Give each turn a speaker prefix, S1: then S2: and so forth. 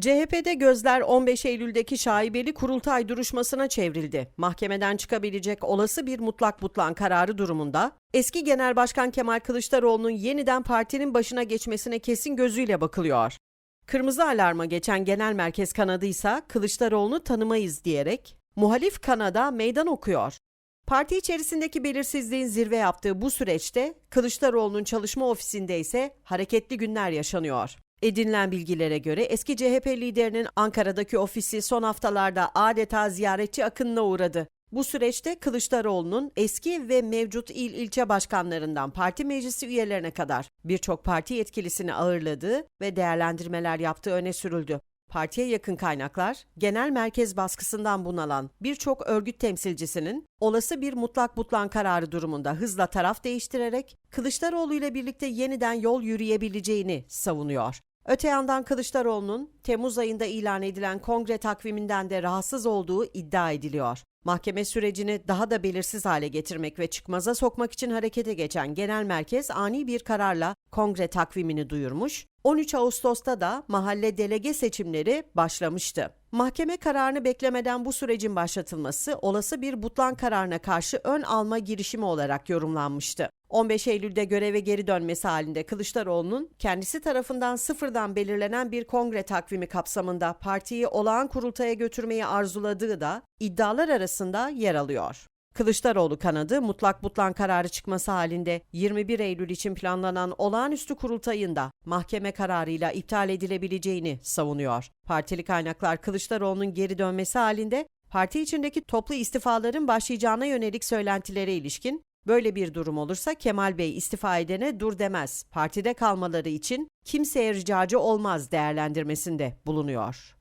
S1: CHP'de gözler 15 Eylül'deki şaibeli kurultay duruşmasına çevrildi. Mahkemeden çıkabilecek olası bir mutlak butlan kararı durumunda eski Genel Başkan Kemal Kılıçdaroğlu'nun yeniden partinin başına geçmesine kesin gözüyle bakılıyor. Kırmızı alarma geçen genel merkez kanadı ise Kılıçdaroğlu'nu tanımayız diyerek muhalif kanada meydan okuyor. Parti içerisindeki belirsizliğin zirve yaptığı bu süreçte Kılıçdaroğlu'nun çalışma ofisinde ise hareketli günler yaşanıyor. Edinilen bilgilere göre eski CHP liderinin Ankara'daki ofisi son haftalarda adeta ziyaretçi akınına uğradı. Bu süreçte Kılıçdaroğlu'nun eski ve mevcut il ilçe başkanlarından parti meclisi üyelerine kadar birçok parti yetkilisini ağırladığı ve değerlendirmeler yaptığı öne sürüldü. Partiye yakın kaynaklar, genel merkez baskısından bunalan birçok örgüt temsilcisinin olası bir mutlak butlan kararı durumunda hızla taraf değiştirerek Kılıçdaroğlu ile birlikte yeniden yol yürüyebileceğini savunuyor. Öte yandan Kılıçdaroğlu'nun Temmuz ayında ilan edilen kongre takviminden de rahatsız olduğu iddia ediliyor. Mahkeme sürecini daha da belirsiz hale getirmek ve çıkmaza sokmak için harekete geçen genel merkez ani bir kararla kongre takvimini duyurmuş. 13 Ağustos'ta da mahalle delege seçimleri başlamıştı. Mahkeme kararını beklemeden bu sürecin başlatılması olası bir butlan kararına karşı ön alma girişimi olarak yorumlanmıştı. 15 Eylül'de göreve geri dönmesi halinde Kılıçdaroğlu'nun kendisi tarafından sıfırdan belirlenen bir kongre takvimi kapsamında partiyi olağan kurultaya götürmeyi arzuladığı da iddialar arasında yer alıyor. Kılıçdaroğlu kanadı mutlak butlan kararı çıkması halinde 21 Eylül için planlanan olağanüstü kurultayında mahkeme kararıyla iptal edilebileceğini savunuyor. Partili kaynaklar Kılıçdaroğlu'nun geri dönmesi halinde parti içindeki toplu istifaların başlayacağına yönelik söylentilere ilişkin Böyle bir durum olursa Kemal Bey istifa edene dur demez. Partide kalmaları için kimseye ricacı olmaz değerlendirmesinde bulunuyor.